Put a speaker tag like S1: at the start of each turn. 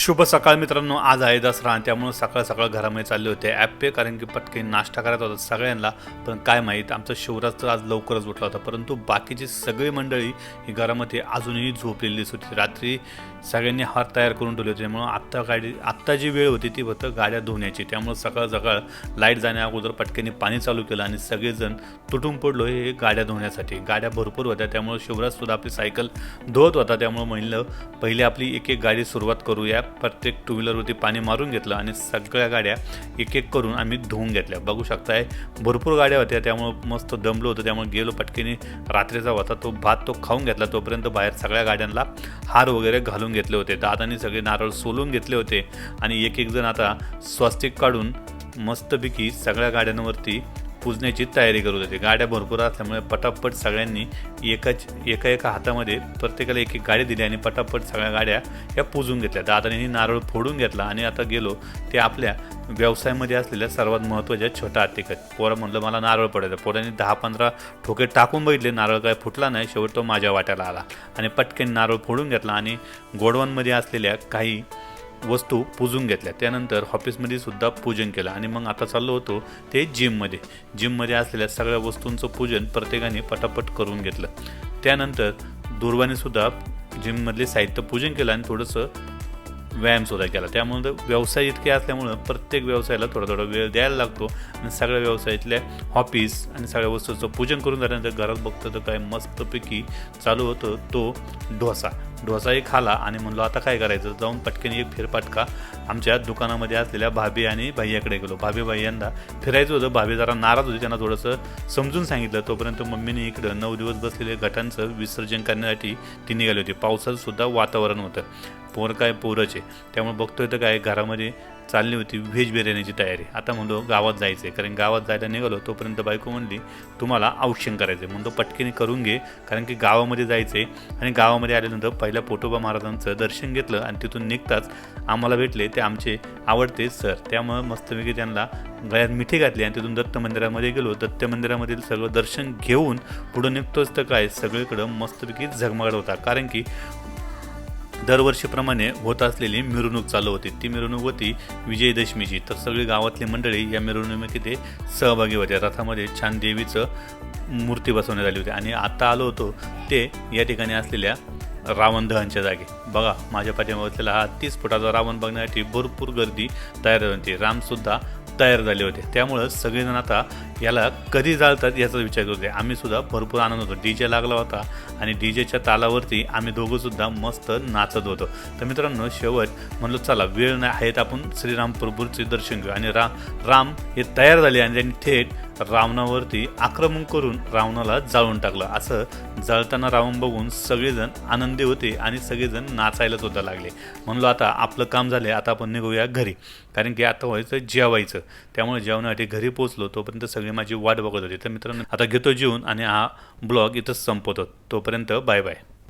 S1: शुभ सकाळ मित्रांनो आज आहे दसरा आणि त्यामुळे सकाळ सकाळ घरामध्ये चालले होते. ॲप्पे कारण की पटकन नाश्ता करायचा होता सगळ्यांना. पण काय माहीत आमचा शिवराज तर आज लवकरच उठला होता. परंतु बाकीची सगळी मंडळी ही घरामध्ये अजूनही झोपलेली होती. रात्री सगळ्यांनी हार तयार करून ठेवले होते. त्यामुळं आत्ता गाडी आत्ता जी वेळ होती ती फक्त गाड्या धुण्याची. त्यामुळं सकाळ सकाळ लाइट जाण्या अगोदर पटकनी पाणी चालू केलं आणि सगळेजण तुटून पडलो हे गाड्या धुण्यासाठी. गाड्या भरपूर होत्या. त्यामुळे शिवराजसुद्धा आपली सायकल धुवत होता. त्यामुळे म्हणलं पहिले आपली एक एक गाडी सुरुवात करूया. प्रत्येक टू व्हीलरवरती पाणी मारून घेतलं आणि सगळ्या गाड्या एक एक करून आम्ही धुवून घेतल्या. बघू शकताय भरपूर गाड्या होत्या त्यामुळं मस्त दमलो होतं त्यामुळे गेलो पटकीने. रात्रीचा होता तो भात तो खाऊन घेतला तोपर्यंत बाहेर सगळ्या गाड्यांना हार वगैरे घालून घेतले होते. दादांनी सगळे नारळ सोलून घेतले होते आणि एक एक जण आता स्वस्तिक काढून मस्तपैकी सगळ्या गाड्यांवरती पुजण्याची तयारी करत होते गाड्या भरपूर असल्यामुळे पटापट सगळ्यांनी एकाच एका एका हातामध्ये प्रत्येकाला एक एक गाडी दिली आणि पटापट सगळ्या गाड्या या पुजून घेतल्या. दादाने नारळ फोडून घेतला आणि आता गेलो ते आपल्या व्यवसायामध्ये असलेल्या सर्वात महत्त्वाच्या छोटा आर्थिकात पोरं म्हणलं मला नारळ पडायचं. पोरांनी दहा पंधरा ठोके टाकून बघितले. नारळ काय फुटला नाही. शेवट तो माझ्या वाट्याला आला. आणि पटकन नारळ फोडून घेतला. आणि गोडवांमध्ये असलेल्या काही वस्तू पूजून घेतल्या. त्यानंतर ऑफिसमध्ये सुद्धा पूजन केलं. आणि मग आता चाललो होतो ते जिममध्ये जिममध्ये असलेल्या सगळ्या वस्तूंचं पूजन प्रत्येकाने पटापट करून घेतलं. त्यानंतर दुर्वाने सुद्धा जिममधले साहित्य पूजन केलं आणि थोडंसं व्यायामसुद्धा केला. त्यामुळे व्यवसाय इतके असल्यामुळं प्रत्येक व्यवसायाला थोडा थोडा वेळ द्यायला लागतो आणि सगळ्या व्यवसायातल्या हॉपीज आणि सगळ्या वस्तूचं पूजन करून झाल्यानंतर घरात बघतो तर काय मस्तपैकी चालू होतं तो डोसा. डोसाही खाला आणि म्हणलो आता काय करायचं? जाऊन पटकन एक फेरपाटका आमच्या दुकानामध्ये असलेल्या भाभी आणि भैयाकडे गेलो. भाभी भैयांना फिरायचं होतं. भाभी जरा नाराज होती. त्यांना थोडंसं समजून सांगितलं. तोपर्यंत मम्मीने इकडं नऊ दिवस बसलेले गटांचं विसर्जन करण्यासाठी ती निघाली होती. पावसाचं सुद्धा वातावरण होतं. पोर काय पोरच आहे. त्यामुळे बघतोय तर काय घरामध्ये चालली होती व्हेज बिर्याणीची तयारी. आता म्हणलो गावात जायचं आहे कारण गावात जायला निघालो तोपर्यंत बायको म्हणली तुम्हाला औक्षण करायचं आहे म्हणतो पटकीने करून घे. कारण की गावामध्ये जायचं आहे आणि गावामध्ये आल्यानंतर पहिल्या पोटोबा महाराजांचं दर्शन घेतलं आणि तिथून निघताच आम्हाला भेटले ते आमचे आवडते सर. त्यामुळं मस्तपैकी त्यांना गळ्यात मिठी घातली आणि तिथून दत्त मंदिरामध्ये गेलो. दत्त मंदिरामधील सर्व दर्शन घेऊन पुढं निघतोच तर काय सगळीकडं मस्तपैकी झगमगाट होता. कारण की दरवर्षीप्रमाणे होत असलेली मिरवणूक चालू होती. ती मिरवणूक होती विजयदशमीची. तर सगळी गावातली मंडळी या मिरवणुकीमध्ये सहभागी होत्या. रथामध्ये छान देवीचं मूर्ती बसवण्यात आली होती. आणि आता आलो होतो ते या ठिकाणी असलेल्या रावण दहनच्या जागे. बघा माझ्या पाठीमागे बसलेला हा तीस फुटाचा रावण बघण्यासाठी भरपूर गर्दी तयार झाली होती रामसुद्धा तयार झाले होते. त्यामुळं सगळेजण आता याला कधी जाळतात याचा विचार करत होते. आम्ही सुद्धा भरपूर आनंद होतो. डी जे लागला होता आणि डी जेच्या तालावरती आम्ही दोघंसुद्धा मस्त नाचत होतो. तर मित्रांनो शेवट म्हणलं चला वेळ नाही आहेत आपण श्रीराम प्रभूचे दर्शन घेऊ. आणि रा राम हे तयार झाले आणि त्यांनी थेट रावणावरती आक्रमण करून रावणाला जाळून टाकलं. असं जळताना रावण बघून सगळेजण आनंदी होते आणि सगळेजण नाचायला सुद्धा लागले. म्हणलो आता आपलं काम झाले आता आपण निघूया घरी. कारण की आता व्हायचं जेवायचं. त्यामुळे जेवणासाठी घरी पोचलो तोपर्यंत सगळे माझी वाट बघत होते. तर मित्रांनो आता घेतो जेवून आणि हा ब्लॉग इथंच संपवतो. तोपर्यंत बाय बाय